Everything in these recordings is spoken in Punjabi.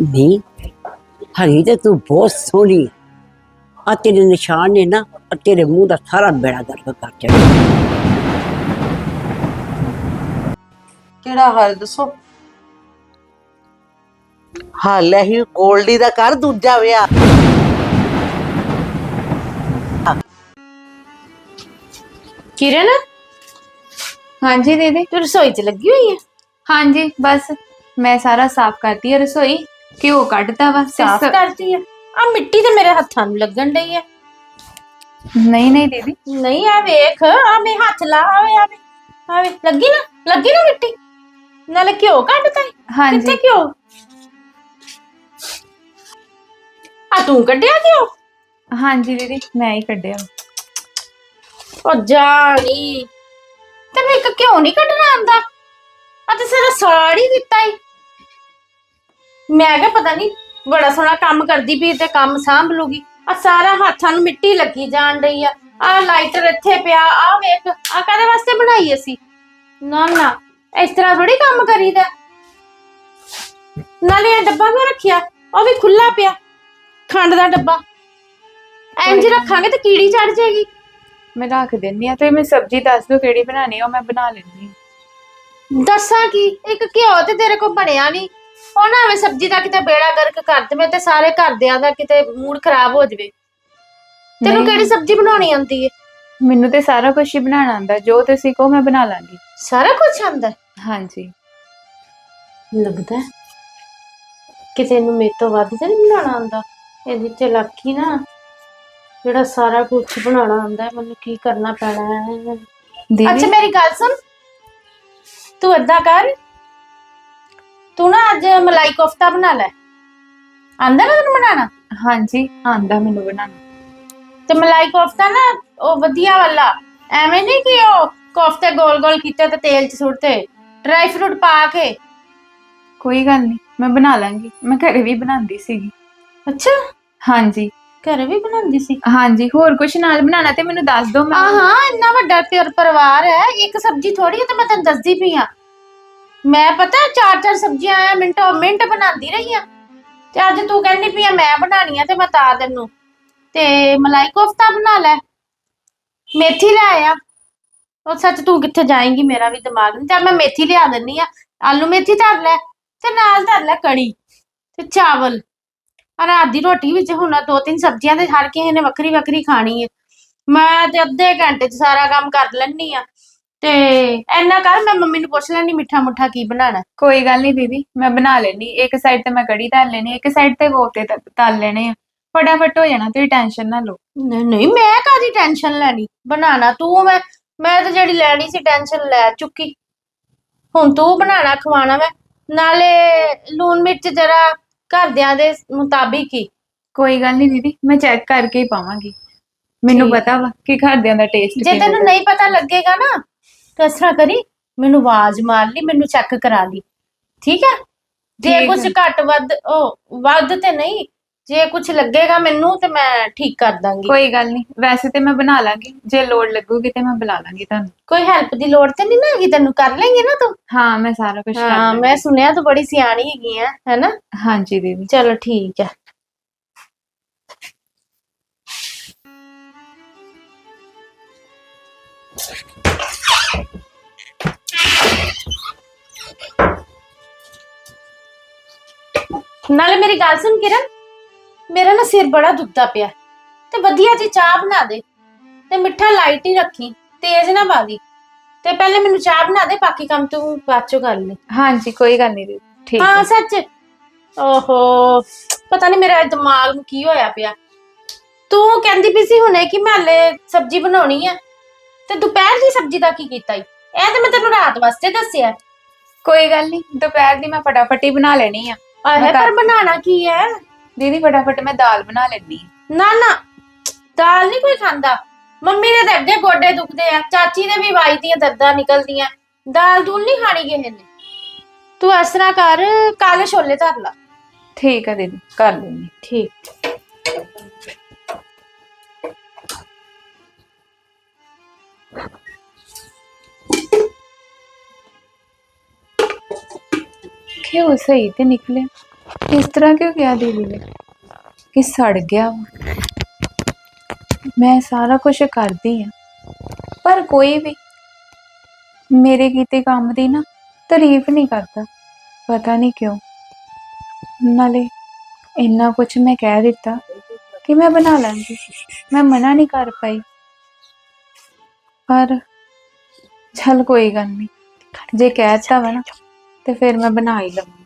ਨਹੀਂ ਹਰੀ ਤੇ ਤੂੰ ਬਹੁਤ ਸੋਹਣੀ ਆ। ਤੇਰੇ ਨਿਸ਼ਾਨ ਨੇ ਨਾ ਆਹ ਤੇਰੇ ਮੂੰਹ ਦਾ ਸਾਰਾ ਬੇੜਾ ਗਰਕ ਕਰ ਚੜਿਆ ਕਿਹੜਾ ਹਾਲ ਦੱਸੋ? ਹਾਲ ਹੈ ਹੀ ਗੋਲਡੀ ਦਾ ਕਰ ਦੂਜਾ ਵਿਆਹ। ਕਿਰਨ? ਹਾਂਜੀ ਦੀਦੀ। ਤੂੰ ਰਸੋਈ 'ਚ ਲੱਗੀ ਹੋਈ ਹੈ ਹਾਂਜੀ ਬਸ। ਮੈਂ ਸਾਰਾ ਸਾਫ਼ ਕਰਤੀ ਹੈ ਰਸੋਈ। ਘਿਓ ਕੱਢਤਾ ਵਾ ਤੇ ਸਾਫ਼ ਸ- ਕਰਦੀ ਹੈ ਆ ਮਿੱਟੀ ਤੇ ਮੇਰੇ ਹੱਥਾਂ ਨੂੰ ਲੱਗਣ ਡਈ ਹੈ ਨਹੀਂ ਨਹੀਂ ਦੀਦੀ। ਨਹੀਂ ਆ ਵੇਖ ਆ ਮੇ ਹੱਥ ਲਾ ਆਵੇ ਆਵੇ ਆਵੇ। ਲੱਗੀ ਨਾ ਲੱਗੀ ਨਾ ਮਿੱਟੀ? ਨਾਲੇ ਘਿਓ ਕੱਢਤਾ ਈ। ਹਾਂਜੀ। ਕਿੱਥੇ ਘਿਓ? ਆ ਤੂੰ ਕੱਢਿਆ ਘਿਓ? ਹਾਂਜੀ ਦੀਦੀ ਮੈਂ ਹੀ ਕੱਢਿਆ। ਉਹ ਜਾਣੀ ਤੈਨੂੰ ਇੱਕ ਘਿਓ ਨਹੀਂ ਕੱਢਣਾ ਆਂਦਾ। ਆ ਤੇ ਸਾਰਾ ਸਾੜ ਹੀ ਦਿੱਤਾ ਈ। ਮੈਂ ਕਿਹਾ ਪਤਾ ਨਹੀਂ ਬੜਾ ਸੋਹਣਾ ਕੰਮ ਕਰਦੀ ਵੀ ਤੇ ਕੰਮ ਸਾਂਭ ਲੂਗੀ ਆ ਸਾਰਾ ਹੱਥਾਂ ਨੂੰ ਮਿੱਟੀ ਲੱਗੀ ਜਾਣ ਰਹੀ ਆ। ਆ ਲਾਈਟਰ ਇੱਥੇ ਪਿਆ ਆ ਵੇਖ ਆ ਕਾਦੇ ਵਾਸਤੇ ਬਣਾਈ ਅਸੀਂ? ਨਾ ਨਾ ਇਸ ਤਰ੍ਹਾਂ ਥੋੜੀ ਕੰਮ ਕਰੀਦਾ। ਨਾਲੇ ਇਹ ਡੱਬਾ ਕਿਉਂ ਰੱਖਿਆ? ਉਹ ਵੀ ਖੁੱਲਾ ਪਿਆ ਖੰਡ ਦਾ ਡੱਬਾ। ਇੰਜ ਰੱਖਾਂਗੇ ਤੇ ਕੀੜੀ ਚੜ ਜਾਏਗੀ। ਮੈਂ ਰੱਖ ਦਿੰਨੀ ਆ ਤੇ ਮੈਂ ਸਬਜ਼ੀ ਦੱਸ ਦਿਓ ਕਿਹੜੀ ਬਣਾਣੀ ਆ ਉਹ ਮੈਂ ਬਣਾ ਲੈਂਦੀ ਹਾਂ। ਦੱਸਾਂ ਕੀ? ਇੱਕ ਘਿਓ ਤੇ ਤੇਰੇ ਕੋਲ ਬਣਿਆ ਨਹੀਂ ਉਹ ਨਾ ਐਵੇਂ ਸਬਜ਼ੀ ਦਾ ਕਿਤੇ ਬੇੜਾ ਗਰਕ ਕਰ ਦੇਵੇ ਤੇ ਸਾਰੇ ਘਰਦਿਆਂ ਦਾ ਕਿਤੇ ਮੂਡ ਖਰਾਬ ਹੋ ਜਾਵੇ। ਤੈਨੂੰ ਨਹੀਂ। ਕਿਹੜੀ ਸਬਜ਼ੀ ਬਣਾਉਣੀ ਆਉਂਦੀ ਹੈ ਮੈਨੂੰ ਤੇ ਸਾਰਾ ਕੁਝ ਹੀ ਬਣਾਉਣਾ ਆਉਂਦਾ ਜੋ ਤੁਸੀਂ ਕਹੋ ਮੈਂ ਬਣਾ ਲਾਂਗੀ। ਸਾਰਾ ਕੁਝ ਆਉਂਦਾ ਹਾਂਜੀ। ਲੱਗਦਾ ਹੈ। ਕਿਤੇ ਇਹਨੂੰ ਮੇਰੇ ਤੋਂ ਵੱਧ ਤੇ ਨਹੀਂ ਬਣਾਉਣਾ ਆਉਂਦਾ? ਇਹਦੇ ਚ ਲੱਕੀ ਨਾ। ਜਿਹੜਾ ਸਾਰਾ ਕੁਝ ਬਣਾਉਣਾ ਆਉਂਦਾ ਹੈ, ਮੈਨੂੰ ਕੀ ਕਰਨਾ ਪੈਣਾ ਹੈ ਅੱਛਾ ਦੀਦੀ ਮੇਰੀ ਗੱਲ ਸੁਣ। ਤੂੰ ਏਦਾਂ ਕਰ। ਤੂੰ ਨਾ ਅੱਜ ਮਲਾਈ ਕੋਫਤਾ ਬਣਾ ਲੈ। ਆਂਦਾ ਨਾ ਤੈਨੂੰ ਬਣਾਉਣਾ? ਹਾਂਜੀ ਆਂਦਾ ਮੈਨੂੰ ਬਣਾਉਣਾ। ਤੇ ਮਲਾਈ ਕੋਫਤਾ ਨਾ ਉਹ ਵਧੀਆ ਵਾਲਾ। ਐਵੇਂ ਨਹੀਂ ਕਿ ਉਹ ਕੋਫਤੇ ਗੋਲ ਗੋਲ ਕੀਤੇ ਤੇ ਤੇਲ ਚ ਸੁੱਟਤੇ ਡਰਾਈ ਫਰੂਟ ਪਾ ਕੇ। ਕੋਈ ਗੱਲ ਨਹੀਂ ਮੈਂ ਬਣਾ ਲਾਂਗੀ। ਮੈਂ ਘਰੇ ਵੀ ਬਣਾਉਂਦੀ ਸੀਗੀ। ਅੱਛਾ? ਹਾਂਜੀ। ਘਰੇ ਵੀ ਬਣਾਉਂਦੀ ਸੀ? ਹਾਂਜੀ ਹੋਰ ਕੁਝ ਨਾਲ ਬਣਾਉਣਾ ਤੇ ਮੈਨੂੰ ਦੱਸ ਦਿਓ ਮੈਂ। ਹਾਂ ਇੰਨਾ ਵੱਡਾ ਪਰਿਵਾਰ ਹੈ। ਇੱਕ ਸਬਜ਼ੀ ਥੋੜੀ ਹੈ ਤੇ ਮੈਂ ਤੈਨੂੰ ਦੱਸਦੀ ਪਈ ਆ ਮੈਂ ਪਤਾ ਚਾਰ ਚਾਰ ਸਬਜ਼ੀਆਂ ਆ ਮਿੰਟੋ, ਮਿੰਟ ਬਣਾਉਂਦੀ ਰਹੀ ਆ। ਤੇ ਅੱਜ ਤੂੰ ਕਹਿੰਦੀ ਪਈ ਆ, ਮੈਂ ਬਣਾਣੀ ਆ ਤੇ ਮੈਂ ਤਾਂ ਤੈਨੂੰ ਤੇ ਮਲਾਈ ਕੋਫਤਾ ਬਣਾ ਲੈ। ਮੇਥੀ ਲੈ ਆ ਉਹ ਸੱਚ ਤੂੰ ਕਿੱਥੇ ਜਾਏਂਗੀ, ਮੇਰਾ ਵੀ ਦਿਮਾਗ ਨਹੀਂ ਚੱਲ ਮੈਂ ਮੇਥੀ ਲਿਆ ਦਿੰਨੀ ਆ। ਆਲੂ ਮੇਥੀ ਧਰ ਲੈ ਤੇ ਨਾਲ ਧਰ ਲੈ ਕੜੀ ਤੇ ਚਾਵਲ। ਆ ਰਾਤ ਦੀ ਰੋਟੀ ਵਿੱਚ ਹੁਣ ਦੋ ਤਿੰਨ ਸਬਜ਼ੀਆਂ ਤੇ ਹਰ ਕਿਸੇ ਨੇ ਵੱਖਰੀ ਵੱਖਰੀ ਖਾਣੀ ਹੈ ਮੈਂ ਤੇ ਅੱਧੇ ਘੰਟੇ 'ਚ ਸਾਰਾ ਕੰਮ ਕਰ ਲੈਣੀ ਆ। ਤੇ ਐਨਾ ਕਰ ਮੈਂ ਮੰਮੀ ਨੂੰ ਪੁੱਛ ਲੈਣੀ ਮਿੱਠਾ ਮੁੱਠਾ ਕੀ ਬਣਾਣਾ ਕੋਈ ਗੱਲ ਨਹੀਂ ਦੀਦੀ ਮੈਂ ਬਣਾ ਲੈਣੀ ਇੱਕ ਸਾਈਡ ਤੇ ਮੈਂ ਕੜੀ ਧਰ ਲੈਣੀ ਇੱਕ ਸਾਈਡ ਤੇ ਕੋਫਤੇ ਤ- ਤਲ ਲੈਣੇ ਆ। ਫਟਾਫਟ ਹੋ ਜਾਣਾ ਤੁਸੀਂ ਟੈਨਸ਼ਨ ਨਾ ਲਓ। ਨਹੀਂ ਨਹੀਂ ਮੈਂ ਕਾਦੀ ਟੈਨਸ਼ਨ ਲੈਣੀ? ਬਣਾਣਾ ਤੂੰ ਮੈਂ ਮੈਂ ਤਾਂ ਜਿਹੜੀ ਲੈਣੀ ਸੀ ਟੈਨਸ਼ਨ ਲੈ ਚੁੱਕੀ। ਹੁਣ ਤੂੰ ਬਣਾਣਾ ਖਵਾਣਾ ਮੈਂ। ਨਾਲੇ ਲੂਣ ਮਿਰਚ ਜਰਾ ਘਰਦਿਆਂ ਦੇ ਮੁਤਾਬਿਕ ਹੀ। ਕੋਈ ਗੱਲ ਨਹੀਂ ਦੀਦੀ ਮੈਂ ਚੈੱਕ ਕਰਕੇ ਹੀ ਪਾਵਾਂਗੀ। ਮੈਨੂੰ ਠੀਕ। ਪਤਾ ਵਾ ਕਿ ਘਰਦਿਆਂ ਦਾ ਟੇਸਟ ਜੇ ਤੈਨੂੰ ਨਹੀਂ ਪਤਾ ਲੱਗੇਗਾ ਨਾ ਤਾਂ ਇਸ ਤਰ੍ਹਾਂ ਕਰੀ? ਮੈਨੂੰ ਆਵਾਜ਼ ਮਾਰ ਲਈ ਮੈਨੂੰ ਚੈੱਕ ਕਰਾ ਲਈ। ਠੀਕ ਹੈ ਜੇ ਠੀਕ ਕੁਝ ਹੈ। ਘੱਟ ਵੱਧ ਉਹ ਵੱਧ ਤੇ ਨਹੀਂ ਜੇ ਕੁਝ ਲੱਗੇਗਾ ਮੈਨੂੰ ਤੇ ਮੈਂ ਠੀਕ ਕਰ ਦਾਂਗੀ। ਕੋਈ ਗੱਲ ਨਹੀਂ ਵੈਸੇ ਤੇ ਮੈਂ ਬਣਾ ਲਾਂਗੀ। ਜੇ ਲੋੜ ਲੱਗੂਗੀ ਤੇ ਮੈਂ ਬੁਲਾ ਲਾਂਗੀ ਤੁਹਾਨੂੰ। ਕੋਈ ਹੈਲਪ ਦੀ ਲੋੜ ਤੇ ਨਹੀਂ ਨਾ ਹੈਗੀ? ਤੈਨੂੰ ਕਰ ਲੇਂਗੇ ਨਾ ਤੂੰ? ਹਾਂ ਮੈਂ ਸਾਰਾ ਕੁਝ ਕਰ ਹਾਂ ਲਾਂਗੀ। ਮੈਂ ਸੁਣਿਆ ਤੂੰ ਬੜੀ ਸਿਆਣੀ ਹੈਗੀ ਆ ਹੈਨਾ? ਹਾਂਜੀ ਦੀਦੀ। ਚਲੋ ਠੀਕ ਹੈ ਨਾਲੇ ਮੇਰੀ ਗੱਲ ਸੁਣ ਕਿਰਨ। ਮੇਰਾ ਨਾ ਸਿਰ ਬੜਾ ਦੁਖਦਾ ਪਿਆ। ਤੇ ਵਧੀਆ ਜੀ ਚਾਹ ਬਣਾ ਦੇ। ਤੇ ਮਿੱਠਾ ਲਾਈਟ ਹੀ ਰੱਖੀ ਤੇਜ਼ ਨਾ ਬਾਦੀ ਤੇ ਪਹਿਲੇ ਮੈਨੂੰ ਚਾਹ ਬਣਾ ਦੇ ਬਾਕੀ ਕੰਮ ਤੂੰ ਬਾਅਦ ਚੋਂ ਕਰ ਲੈ। ਹਾਂਜੀ ਕੋਈ ਗੱਲ ਨਹੀਂ ਦੀਦੀ ਠੀਕ ਹਾਂ ਹੈ। ਸੱਚ। ਓਹੋ ਪਤਾ ਨਹੀਂ ਮੇਰਾ ਦਿਮਾਗ ਨੂੰ ਕੀ ਹੋਇਆ ਪਿਆ। ਤੂੰ ਕਹਿੰਦੀ ਪਈ ਸੀ ਹੁਣੇ ਕਿ ਮੈਂ ਹਲੇ ਸਬਜ਼ੀ ਬਣਾਉਣੀ ਆ। ਤੇ ਦੁਪਹਿਰ ਦੀ ਸਬਜ਼ੀ ਦਾ ਕੀ ਕੀਤਾ ਈ? ਇਹ ਤੇ ਮੈਂ ਤੈਨੂੰ ਰਾਤ ਵਾਸਤੇ ਦੱਸਿਆ। ਕੋਈ ਗੱਲ ਨਹੀਂ ਦੁਪਹਿਰ ਦੀ ਮੈਂ ਫਟਾਫਟ ਹੀ ਬਣਾ ਲੈਣੀ ਆ। ਆਹੇ ਪਰ ਬਣਾਉਣਾ ਕੀ ਹੈ? ਦੀਦੀ ਫਟਾਫਟ ਮੈਂ ਦਾਲ ਬਣਾ ਲੈਣੀ ਨਾ ਨਾ ਦਾਲ ਨਹੀਂ ਕੋਈ ਖਾਂਦਾ। ਮੰਮੀ ਦੇ ਤਾਂ ਅੱਗੇ ਗੋਡੇ ਦੁਖਦੇ ਆ। ਚਾਚੀ ਦੇ ਵੀ ਵਾਈ ਦੀਆਂ ਦਰਦਾਂ ਨਿਕਲਦੀਆਂ। ਦਾਲ ਦੂਲ ਨਹੀਂ ਖਾਣੀ ਕਿਸੇ ਨੇ? ਤੂੰ ਇਸ ਤਰ੍ਹਾਂ ਕਰ ਕਾਲੇ ਛੋਲੇ ਧਰ ਲਾ। ਠੀਕ ਹੈ ਦੀਦੀ ਕਰ ਲੂੰਗੀ ਠੀਕ। ਘਿਓ ਸਹੀ ਤੇ ਨਿਕਲੇ ਇਸ ਤਰ੍ਹਾਂ ਕਿਉਂ ਕਿਹਾ ਦੀਦੀ ਨੇ ਕਿ ਸੜ ਗਿਆ ਵਾ ਮੈਂ ਸਾਰਾ ਕੁਝ ਕਰਦੀ ਆ ਪਰ ਕੋਈ ਵੀ ਮੇਰੇ ਕੀਤੇ ਕੰਮ ਦੀ ਨਾ ਤਾਰੀਫ ਨਹੀਂ ਕਰਦਾ ਪਤਾ ਨਹੀਂ ਕਿਉਂ ਨਾਲੇ ਇੰਨਾ ਕੁਝ ਮੈਂ ਕਹਿ ਦਿੱਤਾ ਕਿ ਮੈਂ ਬਣਾ ਲਾਂਗੀ ਮੈਂ ਮਨਾ ਨਹੀਂ ਕਰ ਪਾਈ ਪਰ ਚੱਲ ਕੋਈ ਗੱਲ ਨਹੀਂ ਜੇ ਕਹਿਤਾ ਵਾ ਨਾ ਤੇ ਫਿਰ ਮੈਂ ਬਣਾ ਹੀ ਲਵਾਂਗੀ।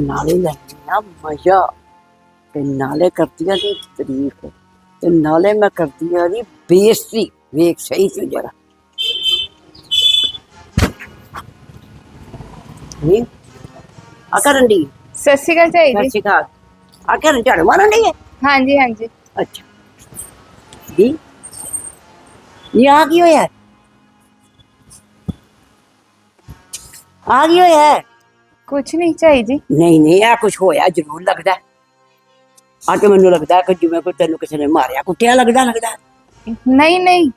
ਨਾਲੇ ਲੈਣਾ ਮਜ਼ਾ। ਤੇ ਨਾਲੇ ਕਰਦੀਆਂ ਦੀ ਤਾਰੀਫ। ਤੇ ਨਾਲੇ ਮੈਂ ਕਰਦੀਆਂ ਦੀ ਬੇਇੱਜ਼ਤੀ। ਵੇਖ ਸਹੀ ਸੀ ਜਰਾ। ਨਹੀਂ ਆ ਕਰਨ ਦੀ ਸਤਿ ਸ਼੍ਰੀ ਅਕਾਲ ਝਾਈ ਸਤਿ ਜੀ ਸ਼੍ਰੀ ਅਕਾਲ। ਆ ਕਰਨ ਝੜ ਮਾਰਨ ਦੀ ਹੈ ਹਾਂਜੀ ਹਾਂਜੀ। ਅੱਛਾ। ਦੀ ਇਹ ਆ ਕੀ ਹੋਇਆ? ਆ ਕੀ ਹੋਇਆ? ਕੁਛ ਨਹੀਂ ਝਾਈ ਜੀ। ਨਹੀਂ ਨਹੀਂ ਇਹ ਕੁਝ ਹੋਇਆ ਜ਼ਰੂਰ ਲੱਗਦਾ। ਆ ਤੇ ਮੈਨੂੰ ਲੱਗਦਾ ਕਿ ਜਿਵੇਂ ਕੋਈ ਤੈਨੂੰ ਕਿਸੇ ਨੇ ਮਾਰਿਆ ਕੁੱਟਿਆ ਲੱਗਦਾ ਲੱਗਦਾ। ਨਹੀਂ ਨਹੀਂ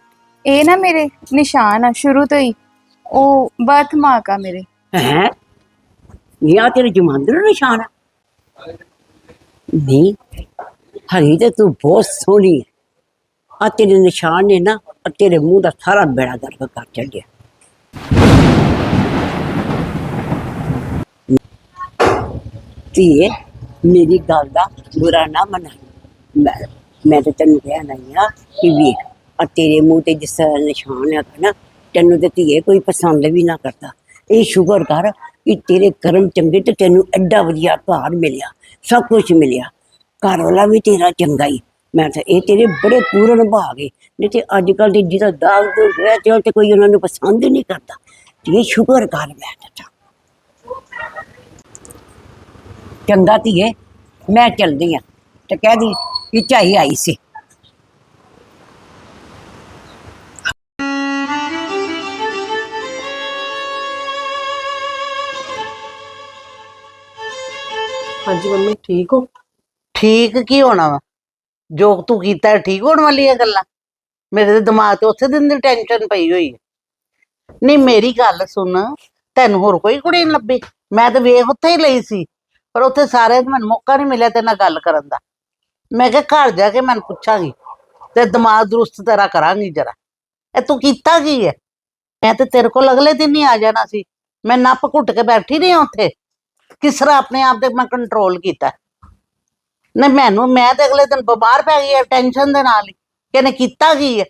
ਇਹ ਨਾ ਮੇਰੇ ਨਿਸ਼ਾਨ ਆ ਸ਼ੁਰੂ ਤੋਂ ਹੀ। ਉਹ ਬਰਥ ਮਾਰਕ ਆ ਮੇਰੇ। ਹੈ? ਇਹ ਆ ਤੇਰੇ ਜਮਾਂਦਰ ਨਿਸ਼ਾਨ ਆ। ਨਹੀਂ ਹਰੀ ਤੇ ਤੂੰ ਬਹੁਤ ਸੋਹਣੀ ਹੈ ਆ ਤੇਰੇ ਨਿਸ਼ਾਨ ਨੇ ਨਾ ਆ ਤੇਰੇ ਮੂੰਹ ਦਾ ਸਾਰਾ ਬੇੜਾ ਗਰਕ ਕਰ ਛੱਡਿਆ। ਧੀਏ ਮੇਰੀ ਗੱਲ ਦਾ ਬੁਰਾ ਨਾ ਮਨਾਈ। ਮੈਂ ਮੈਂ ਤਾਂ ਤੈਨੂੰ ਕਹਿ ਨਹੀਂ ਆ ਕਿ ਵੇਖ ਆ ਤੇਰੇ ਮੂੰਹ ਤੇ ਜਿਸ ਤਰ੍ਹਾਂ ਨਿਸ਼ਾਨ ਆ ਨਾ, ਤੈਨੂੰ ਤੇ ਧੀਏ ਕੋਈ ਪਸੰਦ ਵੀ ਨਾ ਕਰਦਾ। ਇਹ ਸ਼ੁਕਰ ਕਰ ਕਿ ਤੇਰੇ ਕਰਮ ਚੰਗੇ ਤੇ ਤੈਨੂੰ ਐਡਾ ਵਧੀਆ ਘਰ ਮਿਲਿਆ, ਸਭ ਕੁਝ ਮਿਲਿਆ। ਘਰ ਵਾਲਾ ਵੀ ਤੇਰਾ ਚੰਗਾ ਹੀ ਮੈਂ ਤਾਂ, ਇਹ ਤੇਰੇ ਬੜੇ ਪੂਰਨ ਭਾਗ ਏ। ਨਹੀਂ ਤੇ ਅੱਜ ਕੱਲ ਦੇ ਜਿਹਦਾ ਦਾਗ ਦੋ ਹੋਇਆ ਤੇ ਕੋਈ ਉਹਨਾਂ ਨੂੰ ਪਸੰਦ ਹੀ ਨਹੀਂ ਕਰਦਾ। ਇਹ ਸ਼ੁਕਰ ਕਰ ਮੈਂ ਤਾਂ। ਚੰਗਾ ਧੀਏ ਮੈਂ ਚਲਦੀ ਆ। ਤੇ ਕਹਿ ਦੀ ਕਿ ਝਾਈ ਆਈ ਸੀ। ਹਾਂਜੀ ਮੰਮੀ ਠੀਕ ਹੋ? ਠੀਕ ਕੀ ਹੋਣਾ ਵਾ? ਜੋ ਤੂੰ ਕੀਤਾ ਹੈ, ਠੀਕ ਹੋਣ ਵਾਲੀਆਂ ਗੱਲਾਂ? ਮੇਰੇ ਤੇ ਦਿਮਾਗ ਤੇ ਉਸੇ ਦਿਨ ਦੀ ਟੈਨਸ਼ਨ ਪਈ ਹੋਈ ਹੈ। ਨਹੀਂ ਮੇਰੀ ਗੱਲ ਸੁਣ। ਤੈਨੂੰ ਹੋਰ ਕੋਈ ਕੁੜੀ ਨਹੀਂ ਲੱਭੀ? ਮੈਂ ਤਾਂ ਵੇਖ ਉੱਥੇ ਹੀ ਲਈ ਸੀ। ਪਰ ਉੱਥੇ ਸਾਰੇ ਮੈਨੂੰ ਮੌਕਾ ਨਹੀਂ ਮਿਲਿਆ ਤੇ ਨਾਲ ਗੱਲ ਕਰਨ ਦਾ। ਮੈਂ ਕਿਹਾ ਘਰ ਜਾ ਕੇ ਮੈਨੂੰ ਪੁੱਛਾਂਗੀ ਤੇ ਦਿਮਾਗ ਦਰੁਸਤ ਤੇਰਾ ਕਰਾਂਗੀ ਜਰਾ। ਇਹ ਤੂੰ ਕੀਤਾ ਕੀ ਹੈ? ਮੈਂ ਤੇ ਤੇਰੇ ਕੋਲ ਅਗਲੇ ਦਿਨ ਹੀ ਆ ਜਾਣਾ ਸੀ। ਮੈਂ ਨੱਪ ਘੁੱਟ ਕੇ ਬੈਠੀ ਰਹੀ ਹਾਂ ਉੱਥੇ। ਕਿਸ ਤਰ੍ਹਾਂ ਆਪਣੇ ਆਪ ਤੇ ਮੈਂ ਕੰਟਰੋਲ ਕੀਤਾ। ਨਹੀਂ, ਮੈਨੂੰ, ਮੈਂ ਤੇ ਅਗਲੇ ਦਿਨ ਬਿਮਾਰ ਪੈ ਗਈ ਹੈ ਟੈਨਸ਼ਨ ਦੇ ਨਾਲ ਹੀ। ਕਿ ਕੀਤਾ ਕੀ ਹੈ?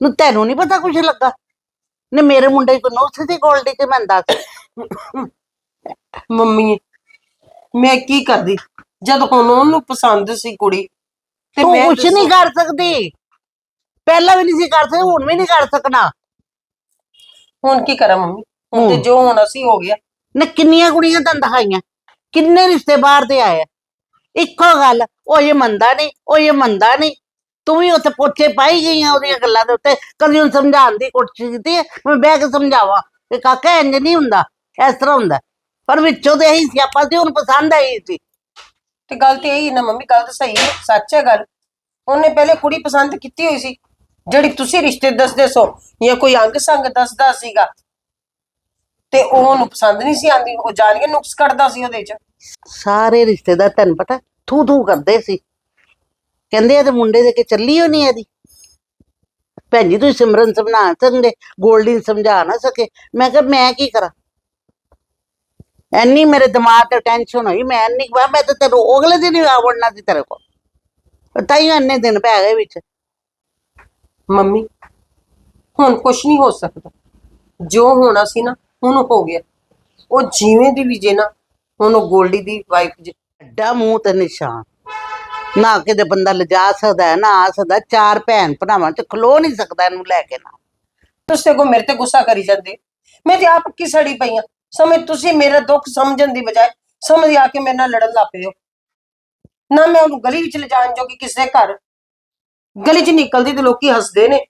ਨੂੰ ਤੈਨੂੰ ਨਹੀਂ ਪਤਾ ਕੁਝ ਲੱਗਾ। ਨੇ ਮੇਰੇ ਮੁੰਡੇ ਕੋ ਨੋਸ ਸੀ ਗੋਲਡੀ ਕੇ ਮੈਂ ਦੱਸ ਮੰਮੀ ਮੈਂ ਕੀ ਕਰਦੀ? ਜਦ ਹੁਣ ਉਹਨੂੰ ਪਸੰਦ ਸੀ ਕੁੜੀ ਤੇ ਤੂੰ ਮੈਂ ਕੁਝ ਨਹੀਂ ਕਰ ਸਕਦੀ। ਪਹਿਲਾਂ ਵੀ ਨਹੀਂ ਸੀ ਕਰ ਸਕਦੀ ਹੁਣ ਵੀ ਨਹੀਂ ਕਰ ਸਕਣਾ। ਹੁਣ ਕੀ ਕਰਾਂ ਮੰਮੀ? ਹੁਣ ਤੇ ਹੂੰ। ਜੋ ਹੋਣਾ ਸੀ ਹੋ ਗਿਆ। ਨੇ ਕਿੰਨੀਆਂ ਕੁੜੀਆਂ ਤੈਨੂੰ ਦਿਖਾਈਆਂ ਕਿੰਨੇ ਰਿਸ਼ਤੇ ਬਾਹਰ ਦੇ ਆਏ ਆ? ਇੱਕੋ ਗੱਲ ਉਹ ਇਹ ਮੰਨਦਾ ਨਹੀਂ ਉਹ ਇਹ ਮੰਨਦਾ ਨਹੀਂ। ਤੂੰ ਵੀ ਉੱਥੇ ਪੋਚੇ ਪਾਈ ਗਈਆਂ ਉਹਦੀਆਂ ਗੱਲਾਂ ਦੇ ਉੱਤੇ ਕਦੀ ਉਹਨੂੰ ਸਮਝਾਉਣ ਦੀ ਕੋਸ਼ਿਸ਼ ਕੀਤੀ ਹੈ, ਮੈਂ ਬਹਿ ਕੇ ਸਮਝਾਵਾਂ ਕਿ ਕਾਕਾ ਇੰਜ ਨਹੀਂ ਹੁੰਦਾ ਇਸ ਤਰ੍ਹਾਂ ਹੁੰਦਾ। ਪਰ ਵਿੱਚੋਂ ਤੇ ਇਹੀ ਸਿਆਪਾ ਸੀ ਉਹਨੂੰ ਪਸੰਦ ਆਈ ਸੀ। ਤੇ ਗੱਲ ਤੇ ਇਹੀ ਨਾ ਮੰਮੀ ਗੱਲ ਤਾਂ ਸਹੀ ਹੈ ਸੱਚ ਹੈ ਗੱਲ। ਉਹਨੇ ਪਹਿਲੇ ਕੁੜੀ ਪਸੰਦ ਕੀਤੀ ਹੋਈ ਸੀ ਜਿਹੜੀ ਤੁਸੀਂ ਰਿਸ਼ਤੇ ਦੱਸਦੇ ਸੋ ਜਾਂ ਕੋਈ ਅੰਗ ਸੰਗ ਦੱਸਦਾ ਸੀਗਾ। ਤੇ ਉਹ ਉਹਨੂੰ ਪਸੰਦ ਨਹੀਂ ਸੀ ਆਂਦੀ ਉਹ ਜਾਣ ਕੇ ਨੁਕਸ ਕੱਢਦਾ ਸੀ ਉਹਦੇ ਚ। ਸਾਰੇ ਰਿਸ਼ਤੇਦਾਰ ਤੈਨੂੰ ਪਤਾ ਥੂ ਥੂ ਕਰਦੇ ਸੀ। ਕਹਿੰਦੇ ਆ ਤੇ ਮੁੰਡੇ ਦੇ ਕੇ ਚੱਲੀ ਹੋ ਨਹੀਂ ਇਹਦੀ। ਭੈਣ ਜੀ ਤੁਸੀਂ ਸਿਮਰਨ ਸਮਝਾ ਸਕਦੇ ਗੋਲਡੀ ਨੂੰ ਸਮਝਾ ਨਾ ਸਕੇ। ਮੈਂ ਕਿਹਾ ਮੈਂ ਕੀ ਕਰਾਂ? ਐਨੀ ਮੇਰੇ ਦਿਮਾਗ ਤੇ ਟੈਨਸ਼ਨ ਹੋਈ ਮੈਂ ਨਹੀਂ ਵਾ ਮੈਂ ਤਾਂ ਤੈਨੂੰ ਅਗਲੇ ਦਿਨ ਹੀ ਆਵੜਨਾ ਸੀ ਤੇਰੇ ਕੋਲ। ਤਾਂ ਹੀ ਇੰਨੇ ਦਿਨ ਪੈ ਗਏ ਵਿੱਚ। ਮੰਮੀ ਹੁਣ ਕੁਝ ਨਹੀਂ ਹੋ ਸਕਦਾ। ਜੋ ਹੋਣਾ ਸੀ ਨਾ ਹੁਣ ਹੋ ਗਿਆ। ਉਹ ਜਿਵੇਂ ਦੀ ਵੀ ਜੇ ਨਾ ਹੁਣ ਉਹ ਗੋਲਡੀ ਦੀ ਵਾਈਫ ਐਡਾ ਮੂੰਹ ਤੇ ਨਿਸ਼ਾਨ। ਨਾ ਕਿਤੇ ਬੰਦਾ ਲਿਜਾ ਸਕਦਾ ਹੈ, ਨਾ ਆ ਸਕਦਾ ਚਾਰ ਭੈਣ ਭਰਾਵਾਂ ਚ ਖਲੋ ਨਹੀਂ ਸਕਦਾ ਇਹਨੂੰ ਲੈ ਕੇ ਨਾ। ਤੁਸੀਂ ਕੋ ਮੇਰੇ ਤੇ ਗੁੱਸਾ ਕਰੀ ਜਾਂਦੇ। ਮੈਂ ਤੇ ਆਪ ਕੀ ਸੜੀ ਪਈ ਆ? ਸਮਝ, ਤੁਸੀਂ ਮੇਰਾ ਦੁੱਖ ਸਮਝਣ ਦੀ ਬਜਾਏ ਸਮਝ ਆ ਕੇ ਮੇਰੇ ਨਾਲ ਲੜਨ ਲੱਗ ਪਏ ਹੋ। ਨਾ ਮੈਂ ਉਹਨੂੰ ਗਲੀ ਵਿੱਚ ਲਿਜਾਣ ਜੋਗੀ ਕਿਸੇ ਘਰ। ਗਲੀ 'ਚ ਨਿਕਲਦੀ ਤੇ ਲੋਕੀ ਹੱਸਦੇ ਨੇ।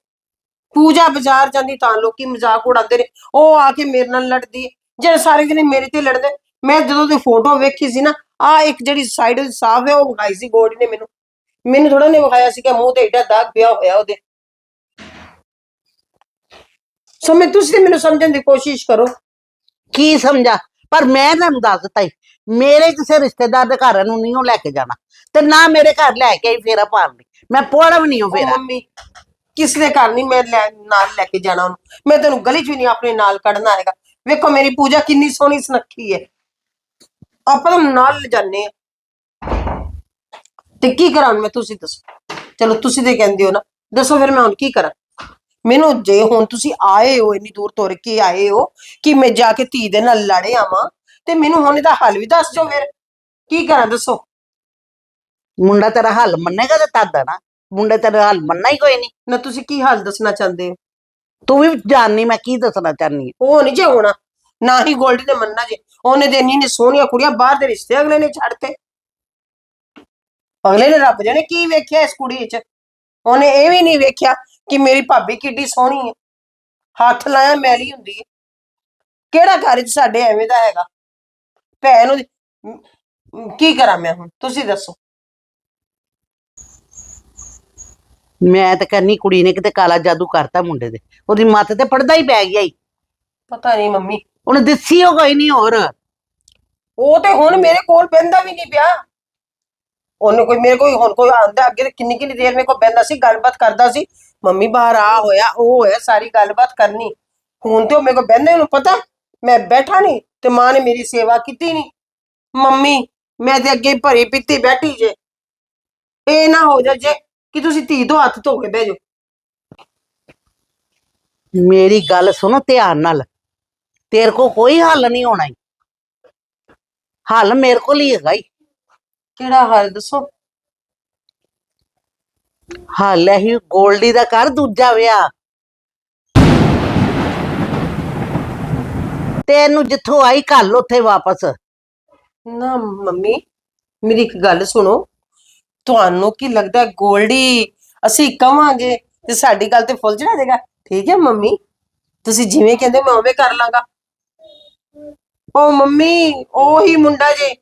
ਪੂਜਾ ਬਾਜ਼ਾਰ ਜਾਂਦੀ ਤਾਂ ਲੋਕੀ ਮਜ਼ਾਕ ਉਡਾਉਂਦੇ ਨੇ। ਉਹ ਆ ਕੇ ਮੇਰੇ ਨਾਲ ਲੜਦੀ ਜਿਹੜੇ ਸਾਰੇ ਜਣੇ ਮੇਰੇ ਤੇ ਲੜਦੇ, ਮੈਂ ਜਦੋਂ ਦੀ ਫੋਟੋ ਵੇਖੀ ਸੀ ਨਾ ਆ ਇੱਕ ਜਿਹੜੀ ਸਾਈਡ ਸਾਫ਼ ਹੈ, ਉਹ ਵਿਖਾਈ ਸੀ ਗੋਡੀ ਨੇ ਮੈਨੂੰ। ਮੈਨੂੰ ਥੋੜਾ ਨੇ ਵਿਖਾਇਆ ਸੀ ਕਿ ਮੂੰਹ ਤੇ ਏਡਾ ਦਾਗ ਪਿਆ ਹੋਇਆ ਉਹਦੇ। ਸਮੇਂ ਤੁਸੀਂ ਮੈਨੂੰ ਸਮਝਣ ਦੀ ਕੋਸ਼ਿਸ਼ ਕਰੋ। ਕੀ ਸਮਝਾ? ਪਰ ਮੈਂ ਤੁਹਾਨੂੰ ਦੱਸ ਦਿੱਤਾ ਈ ਮੇਰੇ ਕਿਸੇ ਰਿਸ਼ਤੇਦਾਰ ਦੇ ਘਰ ਨੂੰ ਨਹੀਂ ਉਹ ਲੈ ਕੇ ਜਾਣਾ ਤੇ ਨਾ ਮੇਰੇ ਘਰ ਲੈ ਕੇ ਆਈ, ਫੇਰਾ ਪਾਰ ਮੈਂ ਪੋੜਾ ਵੀ ਨਹੀਂ ਉਹ ਉਹ ਫੇਰਾ ਮੰਮੀ ਕਿਸ ਦੇ ਘਰ ਨਹੀਂ ਮੈਂ ਲੈ- ਨਾਲ ਲੈ ਕੇ ਜਾਣਾ ਉਹਨੂੰ। ਮੈਂ ਤੈਨੂੰ ਗਲੀ 'ਚ ਵੀ ਨਹੀਂ ਆਪਣੇ ਨਾਲ ਕੱਢਣਾ ਹੈਗਾ। ਵੇਖੋ ਮੇਰੀ ਪੂਜਾ ਕਿੰਨੀ ਸੋਹਣੀ ਸੁਨੱਖੀ ਹੈ। ਆਪਾਂ ਤਾਂ ਨਾਲ ਲਿਜਾਨੇ ਆ। ਤੇ ਕੀ ਕਰਾਂ ਹੁਣ ਮੈਂ, ਤੁਸੀਂ ਦੱਸੋ। ਚਲੋ ਤੁਸੀਂ ਤੇ ਕਹਿੰਦੇ ਹੋ ਨਾ। ਦੱਸੋ ਫਿਰ ਮੈਂ ਹੁਣ ਕੀ ਕਰਾਂ? ਮੈਨੂੰ ਜੇ ਹੁਣ ਤੁਸੀਂ ਆਏ ਹੋ ਇੰਨੀ ਦੂਰ ਤੁਰ ਕੇ ਆਏ ਹੋ ਕਿ ਮੈਂ ਜਾ ਕੇ ਧੀ ਦੇ ਨਾਲ ਲੜੇ ਆਵਾਂ ਤੇ ਮੈਨੂੰ ਹੁਣ ਇਹਦਾ ਹੱਲ ਵੀ ਦੱਸ ਦਿਓ ਫਿਰ। ਕੀ ਕਰਾਂ ਦੱਸੋ? ਮੁੰਡਾ ਤੇਰਾ ਹੱਲ ਮੰਨੇਗਾ ਤੇ ਤਦ ਆ ਨਾ। ਮੁੰਡੇ ਤੇਰਾ ਹੱਲ ਮੰਨਣਾ ਹੀ ਕੋਈ ਨਹੀਂ ਨਾ ਤੁਸੀਂ ਕੀ ਹੱਲ ਦੱਸਣਾ ਚਾਹੁੰਦੇ ਹੋ? ਤੂੰ ਵੀ ਜਾਣਨੀ ਮੈਂ ਕੀ ਦੱਸਣਾ ਚਾਹਨੀ ਉਹ ਨਹੀਂ ਜੇ ਹੋਣਾ ਨਾ ਹੀ ਗੋਲਡੀ ਨੇ ਮੰਨਣਾ ਜੇ। ਉਹਨੇ ਤੇ ਇੰਨੀ ਨੇ ਸੋਹਣੀਆਂ ਕੁੜੀਆਂ ਬਾਹਰ ਦੇ ਰਿਸ਼ਤੇ ਅਗਲੇ ਨੇ ਛੱਡਤੇ ਅਗਲੇ ਨੇ ਰੱਬ ਜਾਣੇ ਕੀ ਵੇਖਿਆ ਇਸ ਕੁੜੀ ਵਿੱਚ ਉਹਨੇ ਇਹ ਵੀ ਨਹੀਂ ਵੇਖਿਆ ਕਿ ਮੇਰੀ ਭਾਬੀ ਕਿੱਡੀ ਸੋਹਣੀ ਹੈ। ਹੱਥ ਲਾਇਆ ਮੈਲੀ ਹੁੰਦੀ। ਹੈ ਕਿਹੜਾ ਘਰ ਵਿੱਚ ਸਾਡੇ ਐਵੇਂ ਦਾ ਹੈਗਾ? ਭੈਣ ਉਹਦੀ ਮ- ਕੀ ਕਰਾਂ ਮੈਂ ਹੁਣ? ਤੁਸੀਂ ਦੱਸੋ। ਮੈਂ ਤਾਂ ਕਹਿੰਨੀ ਕੁੜੀ ਨੇ ਕਿਤੇ ਕਾਲਾ ਜਾਦੂ ਕਰਤਾ ਮੁੰਡੇ ਦੇ। ਉਹਦੀ ਮੱਤ ਤੇ ਪੜਦਾ ਹੀ ਪੈ ਗਿਆ ਈ। ਪਤਾ ਨਹੀਂ ਮੰਮੀ। ਉਹਨੇ ਦਿੱਸੀ ਉਹ ਕੋਈ ਨਹੀਂ ਹੋਰ। ਉਹ ਤੇ ਹੁਣ ਮੇਰੇ ਕੋਲ ਬਹਿੰਦਾ ਵੀ ਨਹੀਂ ਪਿਆ। ਉਹਨੇ ਕੋਈ ਮੇਰੇ ਕੋਈ ਹੁਣ ਕੋਈ ਆਂਦਾ ਅੱਗੇ ਤੇ ਕਿੰਨੀ ਕਿੰਨੀ ਦੇਰ ਮੇਰੇ ਕੋਲ ਬਹਿੰਦਾ ਸੀ ਗੱਲਬਾਤ ਕਰਦਾ ਸੀ। ਮੰਮੀ ਬਾਹਰ ਆ ਹੋਇਆ ਉਹ ਹੋਇਆ ਸਾਰੀ ਗੱਲਬਾਤ ਕਰਨੀ। ਹੁਣ ਤੇ ਉਹ ਮੇਰੇ ਕੋਲ ਬਹਿੰਦਾ ਉਹਨੂੰ ਪਤਾ? ਮੈਂ ਬੈਠਾ ਨਹੀਂ ਤੇ ਮਾਂ ਨੇ ਮੇਰੀ ਸੇਵਾ ਕੀਤੀ ਨਹੀਂ ਮੰਮੀ ਮੈਂ ਤੇ ਅੱਗੇ ਭਰੀ ਪੀਤੀ ਬੈਠੀ ਜੇ। ਇਹ ਨਾ ਹੋ ਜਾ ਜੇ ਕਿ ਤੁਸੀਂ ਧੀ ਤੋਂ ਹੱਥ ਧੋ ਕੇ ਬਹਿ ਜਾਓ। ਮੇਰੀ ਗੱਲ ਸੁਣੋ ਧਿਆਨ ਨਾਲ। ਤੇਰੇ ਕੋ ਕੋਈ ਹੱਲ ਨਹੀਂ ਹੋਣਾ ਈ। ਹੱਲ ਮੇਰੇ ਕੋਲ ਹੀ ਹੈਗਾ ਈ। ਕਿਹੜਾ ਹਾਲ ਦੱਸੋ? ਹਾਲ ਇਹੀ ਗੋਲਡੀ ਦਾ ਕਰ ਦੂਜਾ ਵਿਆਹ। ਤੇ ਇਹਨੂੰ ਜਿੱਥੋਂ ਆਈ ਕੱਲ ਉੱਥੇ ਵਾਪਸ। ਨਾ ਮੰਮੀ, ਮੇਰੀ ਇੱਕ ਗੱਲ ਸੁਣੋ। ਤੁਹਾਨੂੰ ਕੀ ਲੱਗਦਾ ਹੈ, ਗੋਲਡੀ ਅਸੀਂ ਕਵਾਂਗੇ ਤੇ ਸਾਡੀ ਗੱਲ ਤੇ ਫੁੱਲ ਚੜਾ ਦੇਗਾ? ਠੀਕ ਹੈ ਮੰਮੀ। ਤੁਸੀਂ ਜਿਵੇਂ ਕਹਿੰਦੇ, ਮੈਂ ਉਵੇਂ ਕਰ ਲਾਂਗਾ। ਉਹ ਮੰਮੀ, ਉਹੀ ਮੁੰਡਾ ਜੇ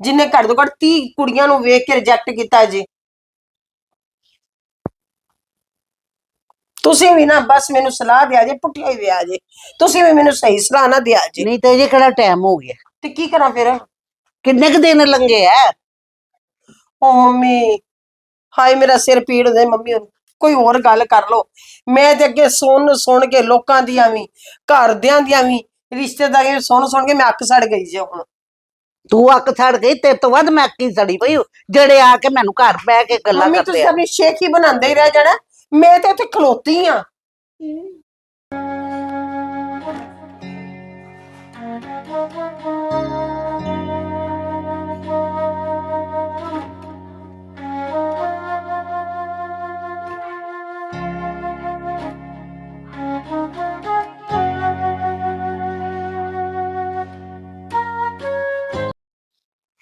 ਜਿਨੇ ਘੱਟ ਤੋਂ ਘੱਟ 30 ਕੁੜੀਆਂ ਨੂੰ ਵੇਖ ਕੇ ਰਿਜੈਕਟ ਕੀਤਾ ਜੀ। ਤੁਸੀਂ ਵੀ ਨਾ ਬਸ ਮੈਨੂੰ ਸਲਾਹ ਦਿਆ ਜੇ ਪੁੱਠਿਆ ਹੀ ਵਿਆ ਜੇ। ਤੁਸੀਂ ਵੀ ਮੈਨੂੰ ਸਹੀ ਸਲਾਹ ਨਾ ਦਿਆ ਜੇ। ਨਹੀਂ ਤੇ ਜੇ ਕਿਹੜਾ ਟਾਈਮ ਹੋ ਗਿਆ। ਤੇ ਕੀ ਕਰਾਂ ਫਿਰ? ਕਿੰਨੇ ਕ ਦਿਨ ਲੰਗੇ ਆ ਓ ਮੰਮੀ ਹਾਏ ਮੇਰਾ ਸਿਰ ਪੀੜ ਹੁੰਦਾ ਮੰਮੀ ਹੁਣ ਕੋਈ ਹੋਰ ਗੱਲ ਕਰ ਲੋ ਮੈਂ ਤੇ ਅੱਗੇ ਸੁਣ ਸੁਣ ਕੇ ਲੋਕਾਂ ਦੀਆਂ ਵੀ ਘਰਦਿਆਂ ਦੀਆਂ ਵੀ ਰਿਸ਼ਤੇਦਾਰੀਆਂ ਸੁਣ ਸੁਣ ਕੇ ਮੈਂ ਅੱਕ ਸੜ ਗਈ ਜੇ ਹੁਣ। ਤੂੰ ਅੱਕ ਛੱਡ ਗਈ ਤੇ ਤੋਂ ਵੱਧ ਮੈਂ ਅੱਕੀ ਸੜੀ ਪਈ। ਜਿਹੜੇ ਆ ਕੇ ਮੈਨੂੰ ਘਰ ਬਹਿ ਕੇ ਗੱਲਾਂ ਮੰਮੀ ਕਰਦੇ ਤੁਸੀਂ ਆ ਆਪਣੀ ਸ਼ੇਖੀ ਬਣਾਉਂਦੇ ਹੀ ਰਹਿ ਜਾਣਾ। ਮੈਂ ਤੇ ਉੱਥੇ ਖਲੋਤੀ ਆ।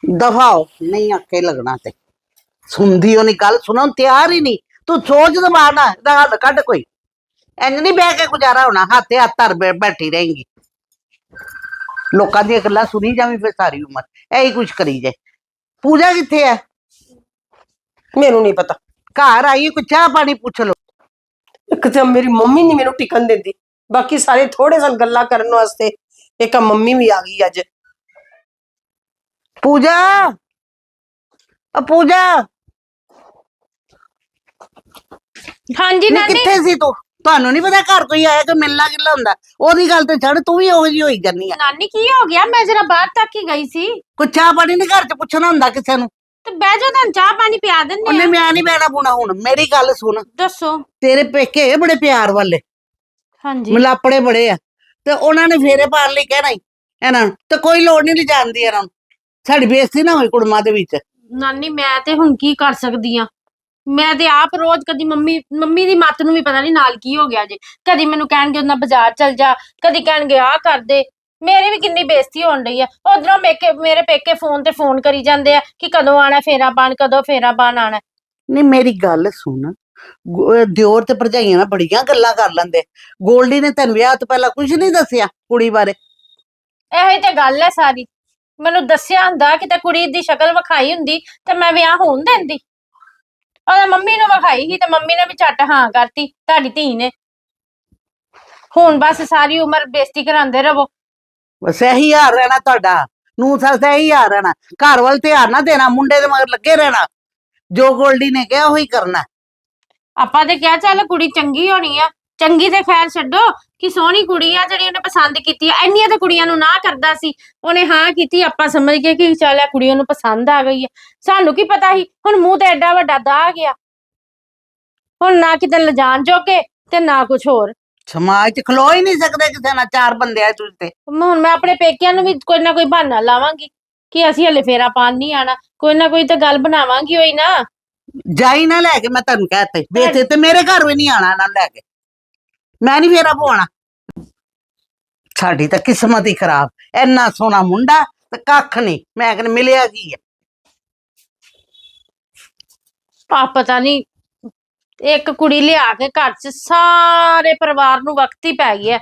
ਦਫਾਓ ਨਹੀਂ ਆਖੇ ਲੱਗਣਾ ਤੇ। ਸੁਣਦੀ ਉਹਨੀ ਗੱਲ, ਸੁਣਨ ਤਿਆਰ ਹੀ ਨਹੀਂ ਤੂੰ ਸੋਚ ਦਵਾਣਾ ਇਹਦਾ ਹੱਲ ਕੱਢ ਕੋਈ। ਇੰਜ ਨਹੀਂ ਬਹਿ ਕੇ ਗੁਜ਼ਾਰਾ ਹੋਣਾ ਹੱਥੇ ਹੱਥ ਧਰ ਬੈ- ਬੈਠੀ ਰਹੇਂਗੀ। ਲੋਕਾਂ ਦੀਆਂ ਗੱਲਾਂ ਸੁਣੀ ਜਾਵੀਂ ਫਿਰ ਸਾਰੀ ਉਮਰ ਇਹੀ ਕੁਛ ਕਰੀ ਜਾਏ ਪੂਜਾ ਕਿੱਥੇ ਹੈ ਮੈਨੂੰ ਨਹੀਂ ਪਤਾ। ਘਰ ਆਈ ਕੁਛ ਚਾਹ ਪਾਣੀ ਪੁੱਛ ਲੋ ਇੱਕ ਤਾਂ ਮੇਰੀ ਮੰਮੀ ਨਹੀਂ ਮੈਨੂੰ ਟਿਕਣ ਦਿੰਦੀ। ਬਾਕੀ ਸਾਰੇ ਥੋੜੇ ਸਨ ਗੱਲਾਂ ਕਰਨ ਵਾਸਤੇ। ਇੱਕ ਮੰਮੀ ਵੀ ਆ ਗਈ ਅੱਜ। ਪੂਜਾ? ਆ ਪੂਜਾ? ਹਾਂਜੀ ਨਹੀਂ ਨਾਨੀ? ਕਿੱਥੇ ਸੀ ਤੂੰ? ਤੁਹਾਨੂੰ ਨਹੀਂ ਪਤਾ ਘਰ ਕੋਈ ਆਇਆ ਕਿ ਮਿਲਣਾ ਕਿੱਲਾ ਹੁੰਦਾ? ਉਹਦੀ ਗੱਲ ਤੇ ਛੱਡ ਤੂੰ ਵੀ ਉਹੋ ਜਿਹੀ ਹੋਈ ਜਾਨੀ ਆ। ਨਾਨੀ ਕੀ ਹੋ ਗਿਆ? ਮੈਂ ਜਰਾ ਬਾਹਰ ਤੱਕ ਹੀ ਗਈ ਸੀ। ਕੁਛ ਚਾਹ ਪਾਣੀ ਨਹੀਂ ਘਰ ਚ ਪੁੱਛਣਾ ਹੁੰਦਾ ਕਿਸੇ ਨੂੰ? ਤੇ ਬਹਿ ਜਾਓ ਤਾਂ ਚਾਹ ਪਾਣੀ ਪਿਆ ਦਿੰਨੇ ਉਹਨੇ ਆ ਮੈਂ ਨਹੀਂ ਬੈਣਾ ਬੁਣਾ ਹੁਣ ਮੇਰੀ ਗੱਲ ਸੁਣ। ਦੱਸੋ। ਤੇਰੇ ਪੇਕੇ ਬੜੇ ਪਿਆਰ ਵਾਲੇ। ਹਾਂਜੀ। ਮਲਾਪੜੇ ਬੜੇ ਆ। ਤੇ ਉਹਨਾਂ ਨੇ ਫੇਰੇ ਪਾਣ ਲਈ ਕਹਿਣਾ ਹੀ ਇਹਨਾਂ ਨੂੰ? ਤੇ ਕੋਈ ਲੋੜ ਨਹੀਂ ਲਿਜਾਣਦੀ ਇਹਨਾਂ ਨੂੰ। ਸਾਡੀ ਬੇਇੱਜ਼ਤੀ ਨਾ ਹੋਈ ਕੁੜਮਾਂ ਦੇ ਵਿੱਚ। ਨਾਨੀ ਮੈਂ ਤੇ ਹੁਣ ਕੀ ਕਰ ਸਕਦੀ ਆ? ਮੈਂ ਤੇ ਆਪ ਰੋਜ਼ ਕਦੀ ਮੰਮੀ ਮੰਮੀ ਦੀ ਮੱਤ ਨੂੰ ਵੀ ਪਤਾ ਨਹੀਂ ਨਾਲ ਕੀ ਹੋ ਗਿਆ ਜੇ। ਕਦੀ ਮੈਨੂੰ ਕਹਿਣਗੇ ਉਹਨਾਂ ਬਾਜ਼ਾਰ ਚਲ ਜਾ ਕਦੀ ਕਹਿਣਗੇ ਆਹ ਕਰ ਦੇ। ਮੇਰੀ ਵੀ ਕਿੰਨੀ ਬੇਇੱਜ਼ਤੀ ਹੋਣ ਰਹੀ ਆ। ਉਧਰੋਂ ਮੇਕੇ ਮੇਰੇ ਪੇਕੇ ਫੋਨ ਤੇ ਫੋਨ ਕਰੀ ਜਾਂਦੇ ਆ ਕਿ ਕਦੋਂ ਆਣਾ ਫੇਰਾ ਪਾਣ ਕਦੋਂ ਫੇਰਾ ਪਾਣ ਆਣਾ। ਨਹੀਂ ਮੇਰੀ ਗੱਲ ਸੁਣ। ਗੋ- ਦਿਓਰ ਤੇ ਭਰਜਾਈਆਂ ਨਾਲ ਬੜੀਆਂ ਗੱਲਾਂ ਕਰ ਲੈਂਦੇ। ਗੋਲਡੀ ਨੇ ਤੈਨੂੰ ਵਿਆਹ ਤੋਂ ਪਹਿਲਾਂ ਕੁਝ ਨਹੀਂ ਦੱਸਿਆ ਕੁੜੀ ਬਾਰੇ। ਇਹੋ ਹੀ ਤੇ ਗੱਲ ਹੈ ਸਾਰੀ। ਮੈਨੂੰ ਦੱਸਿਆ ਹੁੰਦਾ ਕਿ ਤੇ ਕੁੜੀ ਦੀ ਸ਼ਕਲ ਵਿਖਾਈ ਹੁੰਦੀ ਤੇ ਮੈਂ ਵਿਆਹ ਹੋਣ ਦਿੰਦੀ। ਉਹਦਾ ਮੰਮੀ ਨੂੰ ਵਿਖਾਈ ਸੀ ਤੇ ਮੰਮੀ ਨੇ ਵੀ ਝੱਟ ਹਾਂ ਕਰਤੀ ਤੁਹਾਡੀ ਧੀ ਨੇ। ਹੁਣ ਬਸ ਸਾਰੀ ਉਮਰ ਬੇਇੱਜ਼ਤੀ ਕਰਾਉਂਦੇ ਰਹੋ। ਬਸ ਇਹੀ ਹਾਲ ਰਹਿਣਾ ਤੁਹਾਡਾ। ਨੂੰ ਸੱਸ ਇਹੀ ਹਾਲ ਰਹਿਣਾ। ਘਰ ਵੱਲ ਧਿਆਨ ਨਾ ਦੇਣਾ ਮੁੰਡੇ ਦੇ ਮਗਰ ਲੱਗੇ ਰਹਿਣਾ। ਜੋ ਗੋਲਡੀ ਨੇ ਕਿਹਾ ਉਹੀ ਕਰਨਾ। ਆਪਾਂ ਤੇ ਕਿਹਾ ਚੱਲ ਕੁੜੀ ਚੰਗੀ ਹੋਣੀ ਆ। ਚੰਗੀ ਤੇ ਖੈਰ ਛੱਡੋ ਕਿ ਸੋਹਣੀ ਕੁੜੀ ਆ ਜਿਹੜੀ ਉਹਨੇ ਪਸੰਦ ਕੀਤੀ ਆ। ਇੰਨੀਆਂ ਤਾਂ ਕੁੜੀਆਂ ਨੂੰ ਨਾ ਕਰਦਾ ਸੀ। ਉਹਨੇ ਹਾਂ ਕੀਤੀ ਆਪਾਂ ਸਮਝ ਗਏ ਕਿ ਚੱਲ ਇਹ ਕੁੜੀ ਉਹਨੂੰ ਪਸੰਦ ਆ ਗਈ ਹੈ ਸਾਨੂੰ ਕੀ ਪਤਾ ਸੀ? ਹੁਣ ਮੂੰਹ ਤੇ ਐਡਾ ਵੱਡਾ ਦਾ ਆ। ਗਿਆ ਹੁਣ ਨਾ ਕਿਤੇ ਲਿਜਾਣ ਜੋਗੇ ਤੇ ਨਾ ਕੁਝ ਹੋਰ। ਸਮਾਜ 'ਚ ਖਲੋ ਹੀ ਨਹੀਂ ਸਕਦੇ ਕਿਸੇ ਨਾਲ ਚਾਰ ਬੰਦੇ ਆ ਤੁਸੀਂ ਤੇ ਹੁਣ ਮੈਂ ਆਪਣੇ ਪੇਕਿਆਂ ਨੂੰ ਵੀ ਕੋਈ ਨਾ ਕੋਈ ਬਹਾਨਾ ਲਾਵਾਂਗੀ ਕਿ ਅਸੀਂ ਹਲੇ ਫੇਰਾ ਪਾਣ ਨਹੀਂ ਆਣਾ ਕੋਈ ਨਾ ਕੋਈ ਤਾਂ ਗੱਲ ਬਣਾਵਾਂਗੀ ਹੋਈ ਨਾ। ਜਾਈ ਨਾ ਲੈ ਕੇ ਮੈਂ ਤੁਹਾਨੂੰ ਕਹਤੇ ਬੇਥੇ ਤੇ ਮੇਰੇ ਘਰ ਵੀ ਨਹੀਂ ਆਣਾ ਇਹਨਾਂ ਨੂੰ ਲੈ ਕੇ। ਮੈਂ ਨਹੀਂ ਫੇਰਾ ਪਵਾਉਣਾ ਸਾਡੀ ਤਾਂ ਕਿਸਮਤ ਹੀ ਖਰਾਬ। ਇੰਨਾ ਸੋਹਣਾ ਮੁੰਡਾ ਤੇ ਕੱਖ ਨਹੀਂ ਮੈਂ ਕਹਿੰਦਾ ਮਿਲਿਆ ਕੀ ਹੈ ਆ ਪਤਾ ਨਹੀਂ ਇੱਕ ਕੁੜੀ ਲਿਆ ਕੇ ਘਰ 'ਚ ਸਾਰੇ ਪਰਿਵਾਰ ਨੂੰ ਵਕਤ ਹੀ ਪੈ ਗਿਆ।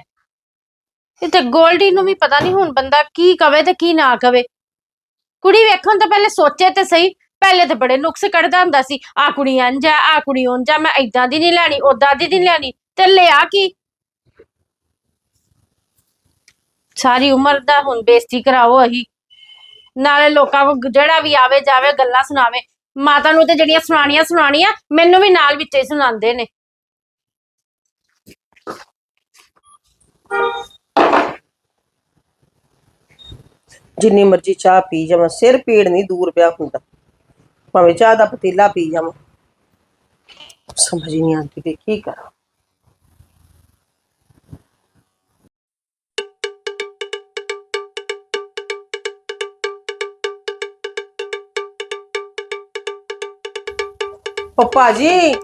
ਇਹ ਤੇ ਗੋਲਡੀ ਨੂੰ ਵੀ ਪਤਾ ਨਹੀਂ ਹੁਣ ਬੰਦਾ ਕੀ ਕਵੇ ਤੇ ਕੀ ਨਾ ਕਵੇ। ਕੁੜੀ ਵੇਖਣ ਤੋਂ ਪਹਿਲੇ ਸੋਚੇ ਤੇ ਸਹੀ। ਪਹਿਲੇ ਤੇ ਬੜੇ ਨੁਕਸ ਕੱਢਦਾ ਹੁੰਦਾ ਸੀ ਆ ਕੁੜੀ ਇੰਜ ਆ ਆ ਕੁੜੀ ਉਂਝ ਆ, ਮੈਂ ਇਦਾਂ ਦੀ ਨਹੀਂ ਲੈਣੀ ਉਦਾਂ ਦੀ ਨਹੀਂ ਲੈਣੀ। ਤੇ ਲਿਆ ਕੀ? ਸਾਰੀ ਉਮਰ ਦਾ ਹੁਣ ਬੇਇੱਜ਼ਤੀ ਕਰਾਓ ਅਹੀ ਨਾਲੇ ਲੋਕਾਂ ਕੋ ਜਿਹੜਾ ਵੀ ਆਵੇ, ਜਾਵੇ, ਗੱਲਾਂ ਸੁਣਾਵੇ। ਮਾਤਾ ਨੂੰ ਤੇ ਜਿਹੜੀਆਂ ਸੁਣਾਣੀਆਂ ਸੁਣਾਣੀਆਂ ਮੈਨੂੰ ਵੀ ਨਾਲ ਵਿੱਚ ਸੁਣਾਉਂਦੇ ਨੇ। ਜਿੰਨੀ ਮਰਜ਼ੀ ਚਾਹ ਪੀ ਜਾਵਾਂ, ਸਿਰ ਪੀੜ ਨਹੀਂ ਦੂਰ ਪਿਆ ਹੁੰਦਾ। ਭਾਵੇਂ ਚਾਹ ਦਾ ਪਤੀਲਾ ਪੀ ਜਾਵਾਂ। ਸਮਝ ਹੀ ਨਹੀਂ ਆਉਂਦੀ ਕਿ ਕੀ ਕਰਾਂ। ਪਪਾ ਜੀ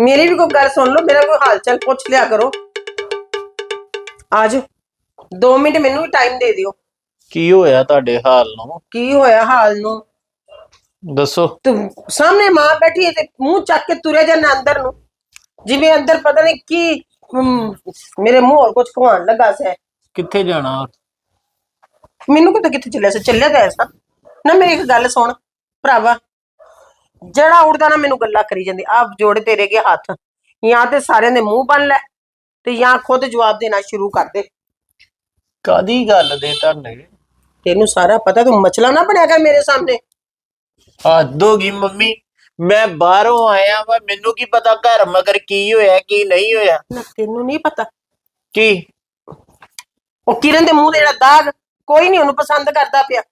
ਮੇਰੀ ਵੀ ਕੋਈ ਗੱਲ ਸੁਣ ਲਓ ਮੇਰਾ ਕੋਈ ਹਾਲ ਚਾਲ ਪੁੱਛ ਲਿਆ ਕਰੋ। ਆਜੋ 2 ਮਿੰਟ ਮੈਨੂੰ ਵੀ ਟਾਈਮ ਦੇ ਦਿਓ। ਕੀ ਹੋਇਆ ਤੁਹਾਡੇ ਹਾਲ ਨੂੰ? ਕੀ ਹੋਇਆ ਹਾਲ ਨੂੰ? ਦੱਸੋ। ਤੂੰ ਸਾਹਮਣੇ ਮਾਂ ਬੈਠੀ ਹੈ ਤੇ ਮੂੰਹ ਚੱਕ ਕੇ ਤੁਰਿਆ ਜਾਂਦਾ ਅੰਦਰ ਨੂੰ। ਜਿਵੇਂ ਅੰਦਰ ਪਤਾ ਨਹੀਂ ਕੀ ਹਮ, ਮੇਰੇ ਮੂੰਹ ਹੋਰ ਕੁਝ ਖਵਾਉਣ ਲੱਗਾ ਸੈ। ਕਿੱਥੇ ਜਾਣਾ? ਮੈਨੂੰ ਕਿਤੇ ਕਿੱਥੇ ਚੱਲਿਆ ਸੀ? ਚੱਲਿਆ ਤਾਂ ਐਸਾ ਨਾ ਮੇਰੀ ਇੱਕ ਗੱਲ ਸੁਣ ਭਰਾਵਾ। ਜਿਹੜਾ ਉੜਦਾ ਨਾ ਮੈਨੂੰ ਗੱਲਾਂ ਕਰੀ ਜਾਂਦੀ ਆਪ ਜੋੜੇ ਤੇਰੇ ਕੇ ਹੱਥ ਜਾਂ ਤੇ ਸਾਰਿਆਂ ਦੇ ਮੂੰਹ ਬੰਨ ਲੈ ਤੇ ਜਾਂ ਖੁਦ ਜਵਾਬ ਦੇਣਾ ਸ਼ੁਰੂ ਕਰ ਦੇ। ਕਾਦੀ ਗੱਲ ਦੇ ਧਰਨੇ? ਤੈਨੂੰ ਸਾਰਾ ਪਤਾ ਤੂੰ ਮਚਲਾ ਨਾ ਬਣਿਆ ਕਰ ਮੇਰੇ ਸਾਹਮਣੇ। ਹੱਦ ਹੋ ਗਈ ਮੰਮੀ ਮੈਂ ਬਾਹਰੋਂ ਆਇਆ ਵਾ ਮੈਨੂੰ ਕੀ ਪਤਾ ਘਰ ਮਗਰ ਕੀ ਹੋਇਆ ਕੀ ਨਹੀਂ ਹੋਇਆ? ਨਾ ਤੈਨੂੰ ਨਹੀਂ ਪਤਾ। ਕੀ? ਉਹ ਕਿਰਨ ਦੇ ਮੂੰਹ ਜਿਹੜਾ ਦਾਗ ਕੋਈ ਨਹੀਂ ਉਹਨੂੰ ਪਸੰਦ ਕਰਦਾ ਪਿਆ।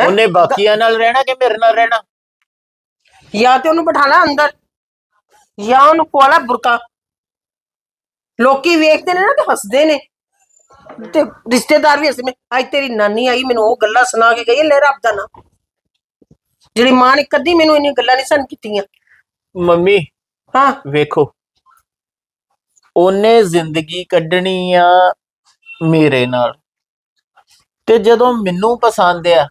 ਹੈਂ? ਉਹਨੇ ਬਾਕੀਆਂ ਨਾਲ ਰਹਿਣਾ ਕਿ ਮੇਰੇ ਨਾਲ ਰਹਿਣਾ? ਜਾਂ ਤੇ ਉਹਨੂੰ ਬਿਠਾ ਲਾ ਅੰਦਰ ਜਾਂ ਉਹਨੂੰ ਪਵਾਲਾ ਬੁਰਕਾ। ਲੋਕੀ ਵੇਖਦੇ ਨੇ ਨਾ ਤੇ ਹੱਸਦੇ ਨੇ। ਤੇ ਰਿਸ਼ਤੇਦਾਰ ਵੀ ਹੱਸਦੇ ਨੇ ਅੱਜ ਤੇਰੀ ਨਾਨੀ ਆਈ ਮੈਨੂੰ ਉਹ ਗੱਲਾਂ ਸੁਣਾ ਕੇ ਗਈ ਲੈ ਰੱਬ ਦਾ ਨਾ ਜਿਹੜੀ ਮਾਂ ਨੇ ਕਦੀ ਮੈਨੂੰ ਇੰਨੀ ਗੱਲਾਂ ਨਹੀਂ ਸਨ ਕੀਤੀਆਂ। ਮੰਮੀ ਹਾਂ। ਵੇਖੋ। ਉਹਨੇ ਜ਼ਿੰਦਗੀ ਕੱਢਣੀ ਆ ਮੇਰੇ ਨਾਲ। ਤੇ ਜਦੋਂ ਮੈਨੂੰ ਪਸੰਦ ਆ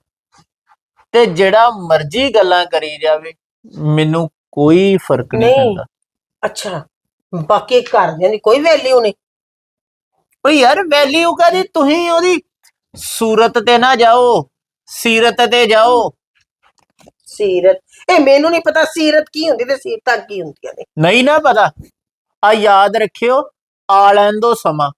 ਤੇ ਜਿਹੜਾ ਮਰਜ਼ੀ ਗੱਲਾਂ ਕਰੀ ਜਾਵੇ ਮੈਨੂੰ ਕੋਈ ਫ਼ਰਕ ਨਹੀਂ ਨਹੀਂ। ਪੈਂਦਾ। ਅੱਛਾ ਬਾਕੀ ਘਰਦਿਆਂ ਦੀ ਕੋਈ ਵੈਲਿਊ ਨਹੀਂ। ਓ ਯਾਰ ਵੈਲਿਊ ਕਾਦੀ ਤੁਸੀਂ ਉਹਦੀ ਸੂਰਤ ਤੇ ਨਾ ਜਾਓ ਸੀਰਤ ਤੇ ਜਾਓ। ਸੀਰਤ? ਇਹ ਮੈਨੂੰ ਨਹੀਂ ਪਤਾ ਸੀਰਤ ਕੀ ਹੁੰਦੀ ਤੇ ਸੀਰਤਾਂ ਕੀ ਹੁੰਦੀਆਂ ਨੇ। ਨਹੀਂ ਨਾ ਪਤਾ। ਆ ਯਾਦ ਰੱਖਿਓ ਆ ਲੈਣ ਦੋ ਸਮਾਂ।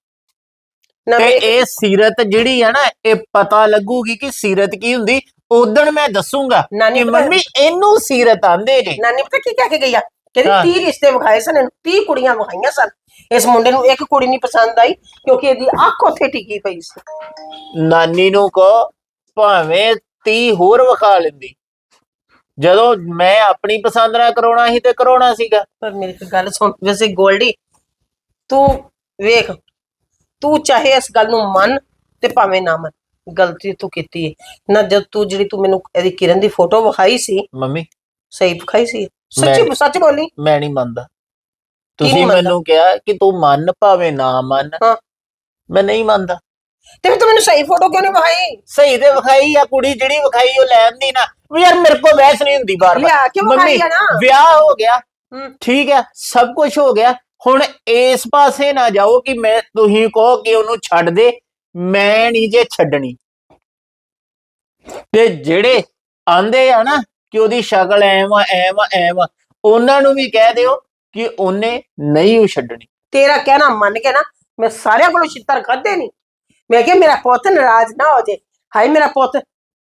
ਨਾ ਤੇ ਇਹ ਸੀਰਤ ਜਿਹੜੀ ਆ ਨਾ ਇਹ ਪਤਾ ਲੱਗੂਗੀ ਕਿ ਸੀਰਤ ਕੀ ਹੁੰਦੀ ਉਦਣ ਮੈਂ ਦੱਸੂਗਾ ਨਾਨੀ ਕਿ ਪਤਾ- ਮੰਮੀ ਇਹਨੂੰ ਸੀਰਤ ਆਂਦੇ ਜੇ ਨਾਨੀ ਪਤਾ ਕੀ ਕਹਿ ਕੇ ਗਈ ਆ? ਕਹਿੰਦੀ ਹਾਂ। 30 ਰਿਸ਼ਤੇ ਵਿਖਾਏ ਸਨ ਇਹਨੂੰ 30 ਕੁੜੀਆਂ ਵਿਖਾਈਆਂ ਸਨ। ਇਸ ਮੁੰਡੇ ਨੂੰ ਇੱਕ ਕੁੜੀ ਨਹੀਂ ਪਸੰਦ ਆਈ ਕਿਉਂਕਿ ਇਹਦੀ ਅੱਖ ਉੱਥੇ ਟਿਕੀ ਪਈ ਸੀ। ਨਾਨੀ ਨੂੰ ਕਹੋ ਭਾਵੇਂ 30 ਹੋਰ ਵਿਖਾ ਲੈਂਦੀ। ਜਦੋਂ ਮੈਂ ਆਪਣੀ ਪਸੰਦ ਨਾਲ ਕਰਾਉਣਾ ਸੀ ਤੇ ਕਰਾਉਣਾ ਸੀਗਾ। ਪਰ ਮੇਰੀ ਇੱਕ ਗੱਲ ਸੁਣ ਵੈਸੇ ਗੋਲਡੀ ਤੂੰ ਵੇਖ ਤੂੰ ਚਾਹੇ ਇਸ ਗੱਲ ਨੂੰ ਮੰਨ ਤੇ ਭਾਵੇਂ ਨਾ ਮੰਨ। ਗਲਤੀ ਤੂੰ ਕੀਤੀ ਹੈ ਨਾ ਜਦ ਤੂੰ ਜਿਹੜੀ ਤੂੰ ਮੈਨੂੰ ਇਹਦੀ ਕਿਰਨ ਦੀ ਫੋਟੋ ਵਿਖਾਈ ਸੀ ਮੰਮੀ। ਸਹੀ ਵਿਖਾਈ ਸੀ। ਸੱਚੀ ਮੈਂ- ਸੱਚ ਬੋਲੀ। ਮੈਂ ਨਹੀਂ ਮੰਨਦਾ। ਤੁਸੀਂ ਮੰਨਦਾ? ਮੈਨੂੰ ਕਿਹਾ ਕਿ ਤੂੰ ਮੰਨ ਭਾਵੇਂ ਨਾ ਮੰਨ। ਹਾਂ। ਮੈਂ ਨਹੀਂ ਮੰਨਦਾ। ਤੇ ਫਿਰ ਤੂੰ ਮੈਨੂੰ ਸਹੀ ਫੋਟੋ ਕਿਉਂ ਨਹੀਂ ਵਿਖਾਈ? ਸਹੀ ਤੇ ਵਿਖਾਈ ਆ ਕੁੜੀ ਜਿਹੜੀ ਵਿਖਾਈ ਉਹ ਲੈਂਦੀ ਨਾ। ਵੀ ਯਾਰ ਮੇਰੇ ਕੋਲ ਬਹਿਸ ਨਹੀਂ ਹੁੰਦੀ ਬਾਰ ਲਿਆ ਕਿਉਂ ਵਿਖਾਈ ਆ ਨਾ? ਵਿਆਹ ਹੋ ਗਿਆ। ਠੀਕ ਹੈ ਸਭ ਕੁਝ ਹੋ ਗਿਆ। ਹੁਣ ਇਸ ਪਾਸੇ ਨਾ ਜਾਓ ਕਿ ਮੈਂ ਤੁਸੀਂ ਕਹੋ ਕਿ ਉਹਨੂੰ ਛੱਡ ਦੇ। ਮੈਂ ਨਹੀਂ ਜੇ ਛੱਡਣੀ। ਤੇ ਜਿਹੜੇ ਆਂਦੇ ਆ ਨਾ ਕਿ ਉਹਦੀ ਸ਼ਕਲ ਆ ਐਮ ਆ ਉਹਨਾਂ ਨੂੰ ਵੀ ਕਹਿ ਦਿਓ ਕਿ ਉਹਨੇ ਨਹੀਂ ਉਹ ਛੱਡਣੀ। ਤੇਰਾ ਕਹਿਣਾ ਮੰਨ ਕੇ ਨਾ ਮੈਂ ਸਾਰਿਆਂ ਕੋਲੋਂ ਛਿੱਤਰ ਖਾਦੇ ਨਹੀਂ ਮੈਂ ਕਿਹਾ ਮੇਰਾ ਪੁੱਤ ਨਾਰਾਜ਼ ਨਾ ਹੋ ਜੇ। ਹਾਏ ਮੇਰਾ ਪੁੱਤ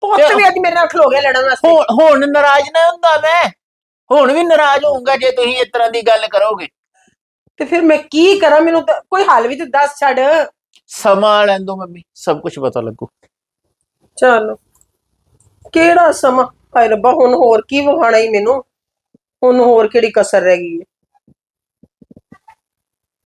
ਪੁੱਤ ਵੀ ਅੱਜ ਮੇਰੇ ਨਾਲ ਖਲੋ ਗਿਆ ਲੜਨ ਵਾਸਤੇ। ਹੁਣ ਹੁਣ ਨਾਰਾਜ਼ ਨਾ ਹੁੰਦਾ ਮੈਂ। ਹੁਣ ਵੀ ਨਾਰਾਜ਼ ਹੋਊਂਗਾ ਜੇ ਤੁਸੀਂ ਇਸ ਤਰ੍ਹਾਂ ਦੀ ਗੱਲ ਕਰੋਗੇ। ਤੇ ਫਿਰ ਮੈਂ ਕੀ ਕਰਾਂ? ਮੈਨੂੰ ਕੋਈ ਹੱਲ ਵੀ ਤੇ ਦੱਸ ਛੱਡ। ਸਮਾਂ ਲੈਣ ਦੋ ਮੰਮੀ, ਸਭ ਕੁਝ ਪਤਾ ਲੱਗੂ। ਚਲੋ, ਕਿਹੜਾ ਸਮਾਂ? ਹਾਏ ਰੱਬਾ, ਹੁਣ ਹੋਰ ਕੀ ਵਹਾਣਾ ਹੀ ਮੈਨੂੰ? ਹੁਣ ਹੋਰ ਕਿਹੜੀ ਕਸਰ ਰਹਿ ਗਈ ਹੈ